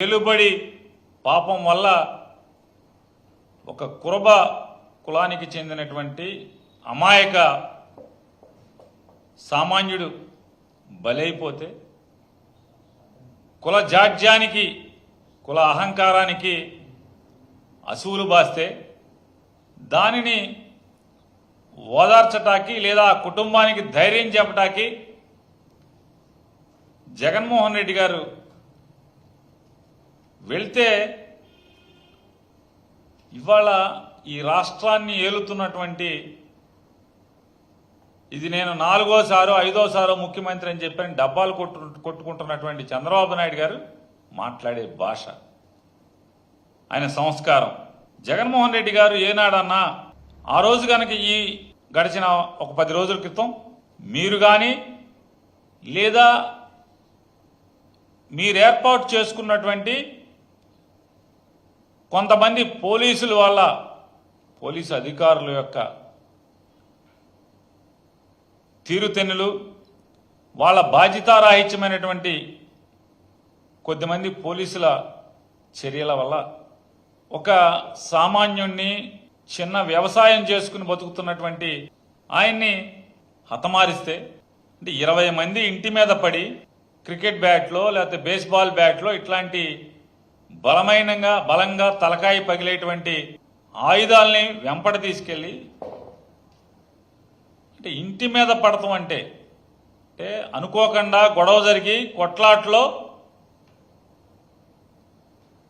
వెలుబడి పాపం వల్ల ఒక కురబ కులానికి చెందినటువంటి అమాయక సామాన్యుడు బలైపోతే కుల జాడ్యానికి కుల అహంకారానికి అసూలు బాస్తే దానిని ఓదార్చటానికి లేదా ఆ కుటుంబానికి ధైర్యం చెప్పటానికి జగన్మోహన్ రెడ్డి గారు వెళ్తే ఇవాళ ఈ రాష్ట్రాన్ని ఏలుతున్నటువంటి ఇది నేను నాలుగోసారో ఐదోసారో ముఖ్యమంత్రి అని చెప్పని డబ్బాలు కొట్టు కొట్టుకుంటున్నటువంటి చంద్రబాబు నాయుడు గారు మాట్లాడే భాష. ఆయన సంస్కారం. జగన్మోహన్ రెడ్డి గారు ఏనాడన్నా ఆ రోజు కనుక ఈ గడిచిన ఒక పది రోజుల క్రితం మీరు కానీ లేదా మీరు ఏర్పాటు చేసుకున్నటువంటి కొంతమంది పోలీసుల వల్ల పోలీసు అధికారుల యొక్క తీరుతెన్నులు వాళ్ళ బాధ్యతారాహిత్యమైనటువంటి కొద్దిమంది పోలీసుల చర్యల వల్ల ఒక సామాన్యుణ్ణి చిన్న వ్యవసాయం చేసుకుని బతుకుతున్నటువంటి ఆయన్ని హతమారిస్తే అంటే ఇరవై మంది ఇంటి మీద పడి క్రికెట్ బ్యాట్లో లేకపోతే బేస్బాల్ బ్యాట్లో ఇట్లాంటి బలమైనగా బలంగా తలకాయి పగిలేటువంటి ఆయుధాలని వెంపట తీసుకెళ్ళి అంటే ఇంటి మీద పడతాం అంటే అంటే అనుకోకుండా గొడవ జరిగి కొట్లాట్లో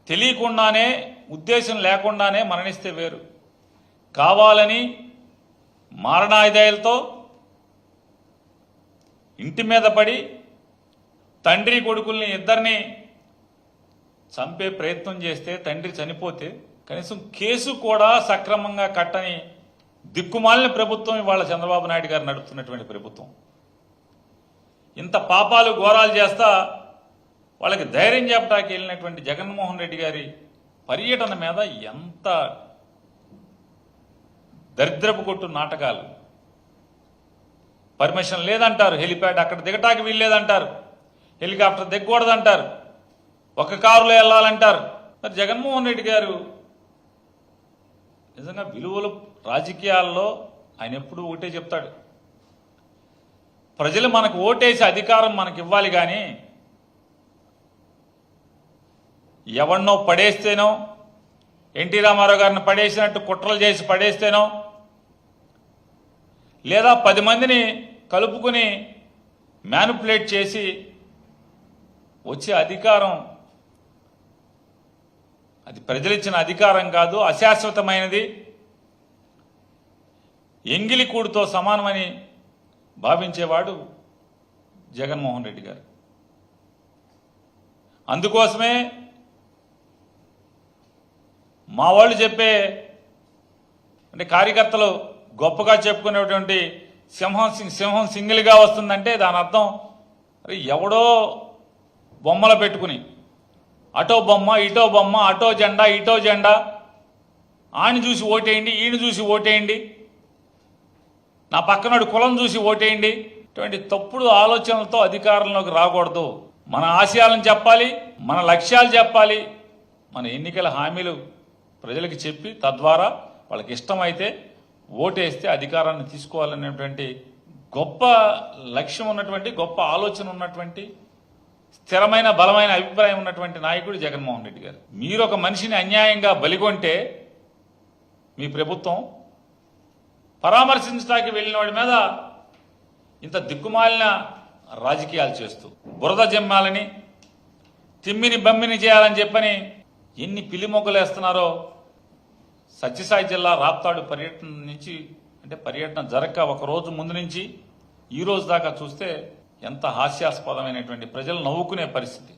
తెలియకుండానే ఉద్దేశం లేకుండానే మరణిస్తే వేరు. కావాలని మారణాయుధాలతో ఇంటి మీద పడి తండ్రి కొడుకుల్ని ఇద్దరిని చంపే ప్రయత్నం చేస్తే తండ్రి చనిపోతే కనీసం కేసు కూడా సక్రమంగా కట్టని దిక్కుమాలిన ప్రభుత్వం ఇవాళ చంద్రబాబు నాయుడు గారు నడుపుతున్నటువంటి ప్రభుత్వం. ఇంత పాపాలు ఘోరాలు చేస్తా వాళ్ళకి ధైర్యం చెప్పడానికి వెళ్ళినటువంటి జగన్మోహన్ రెడ్డి గారి పర్యటన మీద ఎంత దరిద్రపు కొట్టు నాటకాలు. పర్మిషన్ లేదంటారు హెలిప్యాడ్ అక్కడ దిగటానికి వీల్లేదంటారు హెలికాప్టర్ దిగకూడదంటారు. ఒక కారులో వెళ్ళాలంటారు. మరి జగన్మోహన్ రెడ్డి గారు నిజంగా విలువలు రాజకీయాల్లో ఆయన ఎప్పుడు ఒకటే చెప్తాడు. ప్రజలు మనకు ఓటేసి అధికారం మనకి ఇవ్వాలి కానీ ఎవరినో పడేస్తేనో ఎన్టీ రామారావు గారిని పడేసినట్టు కుట్రలు చేసి పడేస్తేనో లేదా పది మందిని కలుపుకుని మ్యానుపులేట్ చేసి వచ్చే అధికారం అది ప్రజలిచ్చిన అధికారం కాదు అశాశ్వతమైనది. ఎంగిలి కూడుతో సమానమని భావించేవాడు జగన్మోహన్ రెడ్డి గారు. అందుకోసమే మా వాళ్ళు చెప్పే అంటే కార్యకర్తలు గొప్పగా చెప్పుకునేటువంటి సింహం సింగ్ సింహం సింగిల్గా వస్తుందంటే దాని అర్థం ఎవడో బొమ్మలు పెట్టుకుని అటో బొమ్మ ఇటో బొమ్మ అటో జెండా ఇటో జెండా. ఆయన చూసి ఓటేయండి ఈయన చూసి ఓటేయండి. నా పక్కనడు కులం చూసి ఓటేయండి. ఇటువంటి తప్పుడు ఆలోచనలతో అధికారంలోకి రాకూడదు. మన ఆశయాలను చెప్పాలి మన లక్ష్యాలు చెప్పాలి. మన ఎన్నికల హామీలు ప్రజలకు చెప్పి తద్వారా వాళ్ళకి ఇష్టమైతే ఓటేస్తే అధికారాన్ని తీసుకోవాలనేటువంటి గొప్ప లక్ష్యం ఉన్నటువంటి గొప్ప ఆలోచన ఉన్నటువంటి స్థిరమైన బలమైన అభిప్రాయం ఉన్నటువంటి నాయకుడు జగన్మోహన్ రెడ్డి గారు. మీరు ఒక మనిషిని అన్యాయంగా బలిగొంటే మీ ప్రభుత్వం పరామర్శించడానికి వెళ్ళిన వాడి మీద ఇంత దిక్కుమాలిన రాజకీయాలు చేస్తూ బురద జమ్మాలని తిమ్మిని బమ్మిని చేయాలని చెప్పని ఎన్ని పిల్లి మొగ్గలు వేస్తున్నారో సత్యసాయి జిల్లా రాప్తాడు పర్యటన నుంచి అంటే పర్యటన జరగక ఒక రోజు ముందు నుంచి ఈ రోజు దాకా చూస్తే ఎంత హాస్యాస్పదమైనటువంటి ప్రజలు నవ్వుకునే పరిస్థితి.